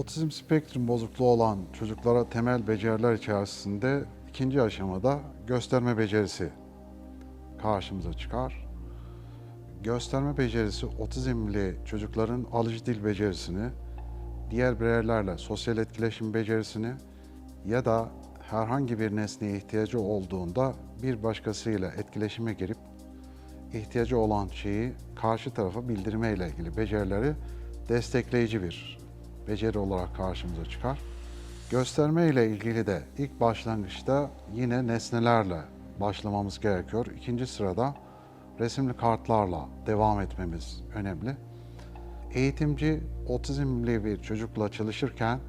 Otizm spektrum bozukluğu olan çocuklara temel beceriler içerisinde ikinci aşamada gösterme becerisi karşımıza çıkar. Gösterme becerisi otizmli çocukların alıcı dil becerisini, diğer bireylerle sosyal etkileşim becerisini ya da herhangi bir nesneye ihtiyacı olduğunda bir başkasıyla etkileşime girip ihtiyacı olan şeyi karşı tarafa bildirme ile ilgili becerileri destekleyici bir beceri olarak karşımıza çıkar. Gösterme ile ilgili de ilk başlangıçta yine nesnelerle başlamamız gerekiyor. İkinci sırada resimli kartlarla devam etmemiz önemli. Eğitimci otizmli bir çocukla çalışırken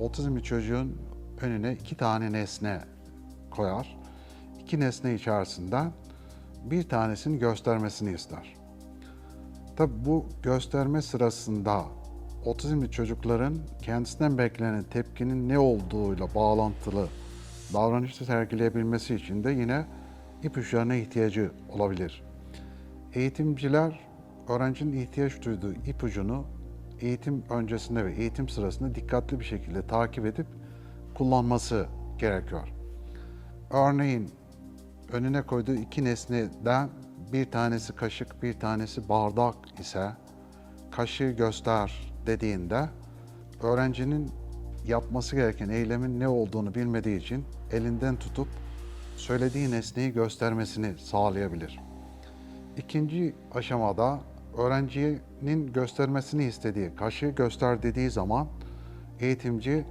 otizmli çocuğun önüne iki tane nesne koyar. İki nesne içerisinden bir tanesini göstermesini ister. Tabi bu gösterme sırasında otizmli çocukların kendisinden beklenen tepkinin ne olduğuyla bağlantılı davranışı sergileyebilmesi için de yine ipuçlarına ihtiyacı olabilir. Eğitimciler öğrencinin ihtiyaç duyduğu ipucunu eğitim öncesinde ve eğitim sırasında dikkatli bir şekilde takip edip kullanması gerekiyor. Örneğin önüne koyduğu iki nesneden bir tanesi kaşık, bir tanesi bardak ise kaşığı göster dediğinde öğrencinin yapması gereken eylemin ne olduğunu bilmediği için elinden tutup söylediği nesneyi göstermesini sağlayabilir. İkinci aşamada öğrencinin göstermesini istediği kaşığı göster dediği zaman eğitimci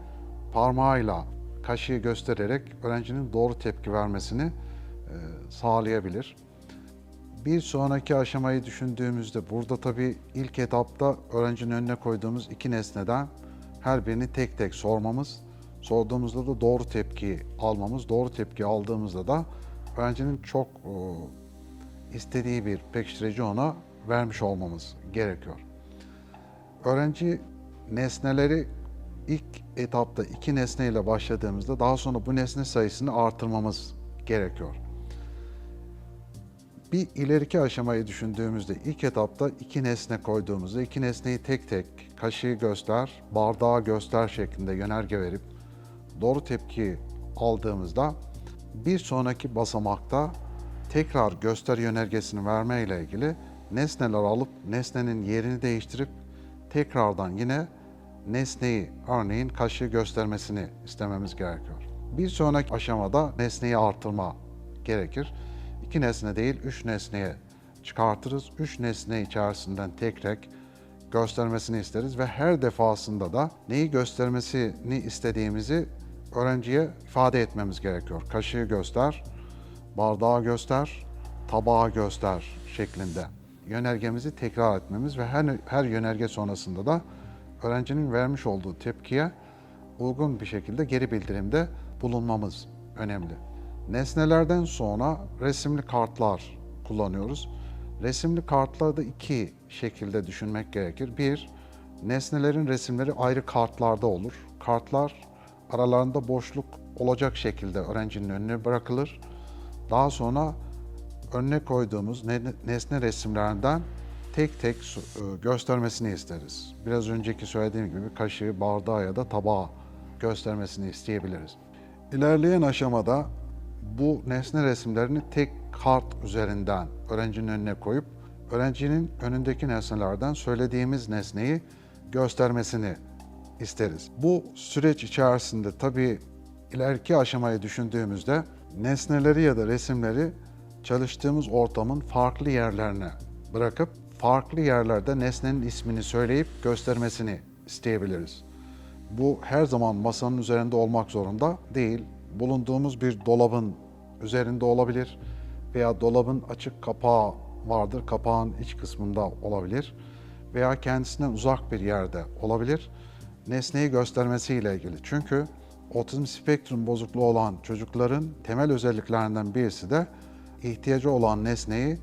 parmağıyla kaşığı göstererek öğrencinin doğru tepki vermesini e, sağlayabilir. Bir sonraki aşamayı düşündüğümüzde burada tabii ilk etapta öğrencinin önüne koyduğumuz iki nesneden her birini tek tek sormamız, sorduğumuzda da doğru tepki almamız, doğru tepki aldığımızda da öğrencinin çok e, istediği bir pekiştirici ona vermiş olmamız gerekiyor. Öğrenci nesneleri ilk etapta iki nesneyle başladığımızda daha sonra bu nesne sayısını artırmamız gerekiyor. Bir ileriki aşamayı düşündüğümüzde ilk etapta iki nesne koyduğumuzda iki nesneyi tek tek kaşığı göster, bardağı göster şeklinde yönerge verip doğru tepki aldığımızda bir sonraki basamakta tekrar göster yönergesini verme ile ilgili nesneler alıp nesnenin yerini değiştirip tekrardan yine nesneyi örneğin kaşığı göstermesini istememiz gerekiyor. Bir sonraki aşamada nesneyi artırma gerekir. İki nesne değil, üç nesneye çıkartırız. Üç nesne içerisinden tek tek göstermesini isteriz ve her defasında da neyi göstermesini istediğimizi öğrenciye ifade etmemiz gerekiyor. Kaşığı göster, bardağı göster, tabağı göster şeklinde yönergemizi tekrar etmemiz ve her, her yönerge sonrasında da öğrencinin vermiş olduğu tepkiye uygun bir şekilde geri bildirimde bulunmamız önemli. Nesnelerden sonra resimli kartlar kullanıyoruz. Resimli kartlarda iki şekilde düşünmek gerekir. Bir, nesnelerin resimleri ayrı kartlarda olur. Kartlar aralarında boşluk olacak şekilde öğrencinin önüne bırakılır. Daha sonra önüne koyduğumuz ne- nesne resimlerinden tek tek e, göstermesini isteriz. Biraz önceki söylediğim gibi kaşığı, bardağı ya da tabağı göstermesini isteyebiliriz. İlerleyen aşamada bu nesne resimlerini tek kart üzerinden öğrencinin önüne koyup öğrencinin önündeki nesnelerden söylediğimiz nesneyi göstermesini isteriz. Bu süreç içerisinde tabii ileriki aşamayı düşündüğümüzde nesneleri ya da resimleri çalıştığımız ortamın farklı yerlerine bırakıp farklı yerlerde nesnenin ismini söyleyip göstermesini isteyebiliriz. Bu her zaman masanın üzerinde olmak zorunda değil. Bulunduğumuz bir dolabın üzerinde olabilir veya dolabın açık kapağı vardır. Kapağın iç kısmında olabilir veya kendisinden uzak bir yerde olabilir. Nesneyi göstermesiyle ilgili. Çünkü otizm spektrum bozukluğu olan çocukların temel özelliklerinden birisi de ihtiyacı olan nesneyi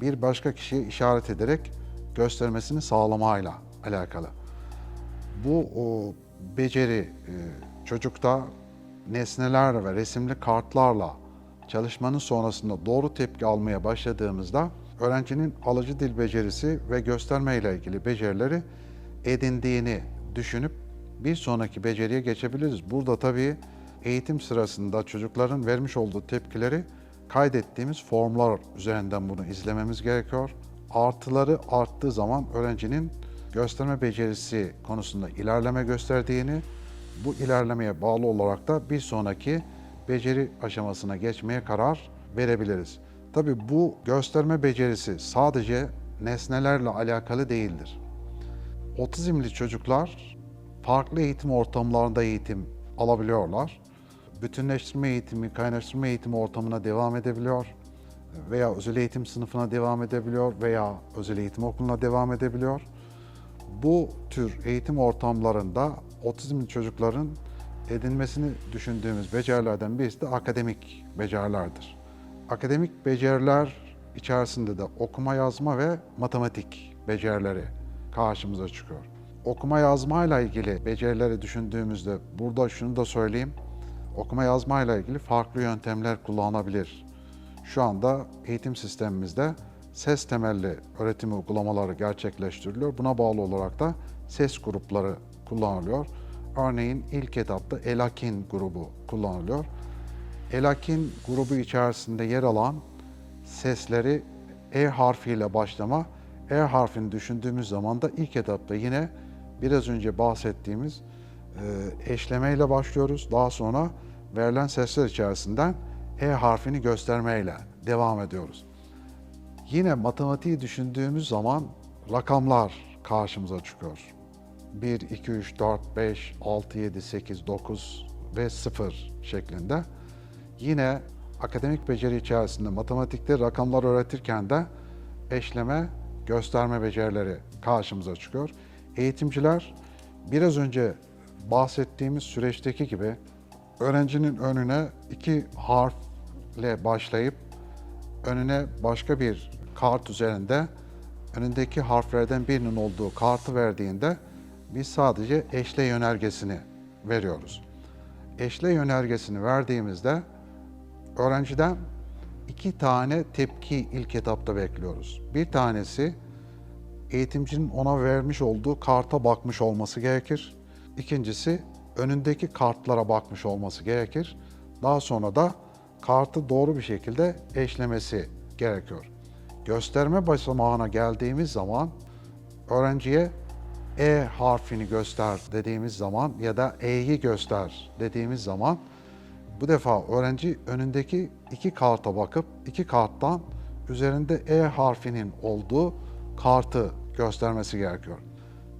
bir başka kişiye işaret ederek göstermesini sağlamayla alakalı. Bu o, beceri e, çocukta nesneler ve resimli kartlarla çalışmanın sonrasında doğru tepki almaya başladığımızda öğrencinin alıcı dil becerisi ve gösterme ile ilgili becerileri edindiğini düşünüp bir sonraki beceriye geçebiliriz. Burada tabii eğitim sırasında çocukların vermiş olduğu tepkileri kaydettiğimiz formlar üzerinden bunu izlememiz gerekiyor. Artıları arttığı zaman öğrencinin gösterme becerisi konusunda ilerleme gösterdiğini, bu ilerlemeye bağlı olarak da bir sonraki beceri aşamasına geçmeye karar verebiliriz. Tabii bu gösterme becerisi sadece nesnelerle alakalı değildir. Otizmli çocuklar farklı eğitim ortamlarında eğitim alabiliyorlar. Bütünleştirme eğitimi, kaynaştırma eğitimi ortamına devam edebiliyor veya özel eğitim sınıfına devam edebiliyor veya özel eğitim okuluna devam edebiliyor. Bu tür eğitim ortamlarında otizmli çocukların edinmesini düşündüğümüz becerilerden birisi de akademik becerilerdir. Akademik beceriler içerisinde de okuma yazma ve matematik becerileri karşımıza çıkıyor. Okuma yazma ile ilgili becerileri düşündüğümüzde burada şunu da söyleyeyim. Okuma yazma ile ilgili farklı yöntemler kullanılabilir. Şu anda eğitim sistemimizde ses temelli öğretim uygulamaları gerçekleştiriliyor. Buna bağlı olarak da ses grupları kullanılıyor. Örneğin ilk etapta Elakin grubu kullanılıyor. Elakin grubu içerisinde yer alan sesleri E harfiyle başlama, E harfini düşündüğümüz zaman da ilk etapta yine biraz önce bahsettiğimiz e, eşlemeyle başlıyoruz. Daha sonra verilen sesler içerisinden E harfini göstermeyle devam ediyoruz. Yine matematiği düşündüğümüz zaman rakamlar karşımıza çıkıyor. 1, 2, 3, 4, 5, 6, 7, 8, 9 ve 0 şeklinde. Yine akademik beceri içerisinde matematikte rakamlar öğretirken de eşleme, gösterme becerileri karşımıza çıkıyor. Eğitimciler biraz önce bahsettiğimiz süreçteki gibi öğrencinin önüne iki harfle başlayıp önüne başka bir kart üzerinde önündeki harflerden birinin olduğu kartı verdiğinde biz sadece eşle yönergesini veriyoruz. Eşle yönergesini verdiğimizde öğrenciden iki tane tepki ilk etapta bekliyoruz. Bir tanesi eğitimcinin ona vermiş olduğu karta bakmış olması gerekir. İkincisi önündeki kartlara bakmış olması gerekir. Daha sonra da kartı doğru bir şekilde eşlemesi gerekiyor. Gösterme basamağına geldiğimiz zaman öğrenciye E harfini göster dediğimiz zaman ya da E'yi göster dediğimiz zaman bu defa öğrenci önündeki iki karta bakıp iki karttan üzerinde E harfinin olduğu kartı göstermesi gerekiyor.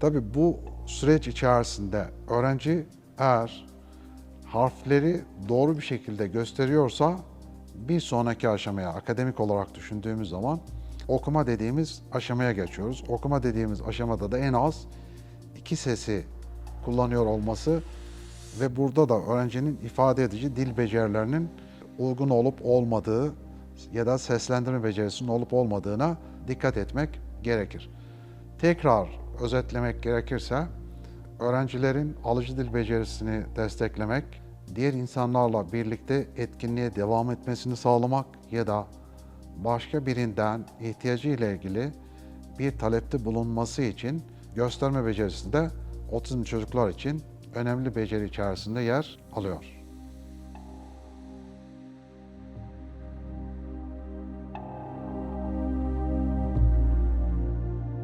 Tabii bu süreç içerisinde öğrenci eğer harfleri doğru bir şekilde gösteriyorsa bir sonraki aşamaya akademik olarak düşündüğümüz zaman okuma dediğimiz aşamaya geçiyoruz. Okuma dediğimiz aşamada da en az iki sesi kullanıyor olması ve burada da öğrencinin ifade edici dil becerilerinin uygun olup olmadığı ya da seslendirme becerisinin olup olmadığına dikkat etmek gerekir. Tekrar özetlemek gerekirse öğrencilerin alıcı dil becerisini desteklemek, diğer insanlarla birlikte etkinliğe devam etmesini sağlamak ya da başka birinden ihtiyacı ile ilgili bir talepte bulunması için gösterme becerisi de otizm çocuklar için önemli beceri içerisinde yer alıyor.